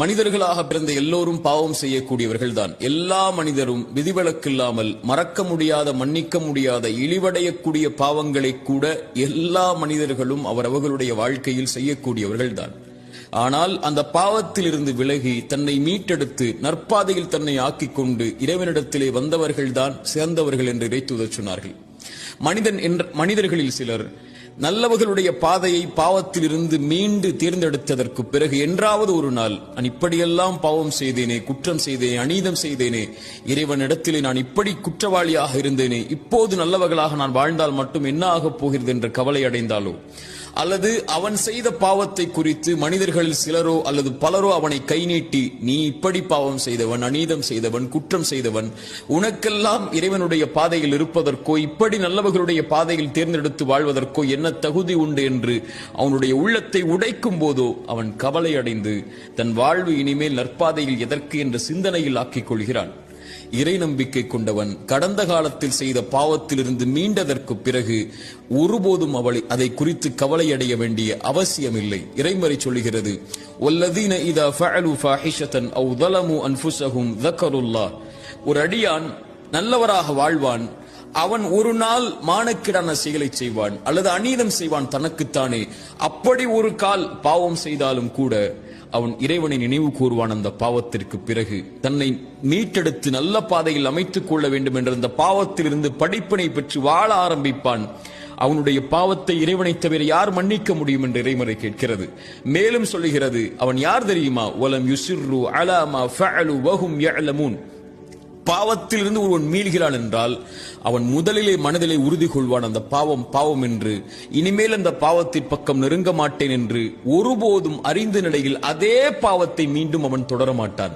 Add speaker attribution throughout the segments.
Speaker 1: மனிதர்களாக பிறந்த எல்லோரும் பாவம் செய்யக்கூடியவர்கள் தான் எல்லா மனிதரும் விதிவிலக்கில்லாமல் மறக்க முடியாத மன்னிக்க முடியாத இழிவடையக்கூடிய பாவங்களை கூட எல்லா மனிதர்களும் அவரவர்களுடைய வாழ்க்கையில் செய்யக்கூடியவர்கள் தான் ஆனால் அந்த பாவத்திலிருந்து விலகி தன்னை மீட்டெடுத்து நற்பாதையில் தன்னை ஆக்கிக் கொண்டு இறைவனிடத்திலே வந்தவர்கள்தான் சிறந்தவர்கள் என்று இறைத்துதச் சொன்னார்கள். மனிதன் என்ற மனிதர்களில் சிலர் நல்லவர்களுடைய பாதையை பாவத்திலிருந்து மீண்டு தேர்ந்தெடுத்ததற்கு பிறகு என்றாவது ஒரு நாள் நான் இப்படியெல்லாம் பாவம் செய்தேனே குற்றம் செய்தேனே அநீதம் செய்தேனே இறைவனிடத்திலே நான் இப்படி குற்றவாளியாக இருந்தேனே இப்போது நல்லவர்களாக நான் வாழ்ந்தால் மட்டும் என்ன ஆகப் போகிறது? என்ற கவலை அடைந்தாலோ? அல்லது அவன் செய்த பாவத்தை குறித்து மனிதர்களில் சிலரோ அல்லது பலரோ அவனை கை நீட்டி நீ இப்படி பாவம் செய்தவன் அநீதம் செய்தவன் குற்றம் செய்தவன் உனக்கெல்லாம் இறைவனுடைய பாதையில் இருப்பதற்கோ இப்படி நல்லவர்களுடைய பாதையில் தேர்ந்தெடுத்து வாழ்வதற்கோ என்ன தகுதி உண்டு? என்று அவனுடைய உள்ளத்தை உடைக்கும் போதோ அவன் கவலை அடைந்து தன் வாழ்வு இனிமேல் நற்பாதையில் எதற்கு என்ற சிந்தனையில் ஆக்கிக் கொள்கிறான். இறை நம்பிக்கை கொண்டவன் கடந்த காலத்தில் செய்த பாவத்திலிருந்து மீண்டதற்கு பிறகு ஒருபோதும் அவளை அதை குறித்து கவலை அடைய வேண்டிய அவசியமில்லை இறைமறை சொல்லுகிறது ஒல்லதீன இதா ஃபஅலு ஃபாஹிஷத்தன் அவு ظلموا அன்ஃபுஸஹும் ذكروا ஒரு அடியான் நல்லவராக வாழ்வான் அவன் ஒரு நாள் மானக்கிடான செயலை செய்வான் அல்லது அநீதம் செய்வான் தனக்குத்தானே அப்படி ஒரு கால் பாவம் செய்தாலும் கூட அவன் இறைவனை நினைவு கூறுவான் அந்த பாவத்திற்கு பிறகு. தன்னை மீட்டெடுத்து நல்ல பாதையில் அமைத்துக் கொள்ள வேண்டும் என்ற அந்த பாவத்திலிருந்து படிப்பினை பெற்று வாழ ஆரம்பிப்பான். அவனுடைய பாவத்தை இறைவனை தவிர யார் மன்னிக்க முடியும் என்று இறைமறை கேட்கிறது. மேலும் சொல்லுகிறது அவன் யார் தெரியுமா? ஒலம் யுசிர்ரு அலாமா ஃபஅலு வஹும் யஅலமூன். பாவத்திலிருந்து ஒருவன் மீள்கிறான் என்றால் அவன் முதலிலே மனதிலே உறுதி கொள்வான் அந்த பாவம் பாவம் என்று. இனிமேல் அந்த பாவத்தின் பக்கம் நெருங்க மாட்டேன் என்று ஒருபோதும் அறிந்த நிலையில் அதே பாவத்தை மீண்டும் அவன் தொடர மாட்டான்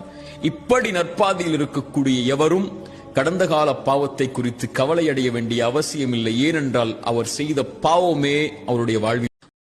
Speaker 1: இப்படி நற்பாதையில் இருக்கக்கூடிய எவரும் கடந்த கால பாவத்தை குறித்து கவலை அடைய வேண்டிய அவசியமில்லை. ஏனென்றால் அவர் செய்த பாவமே அவருடைய வாழ்வில்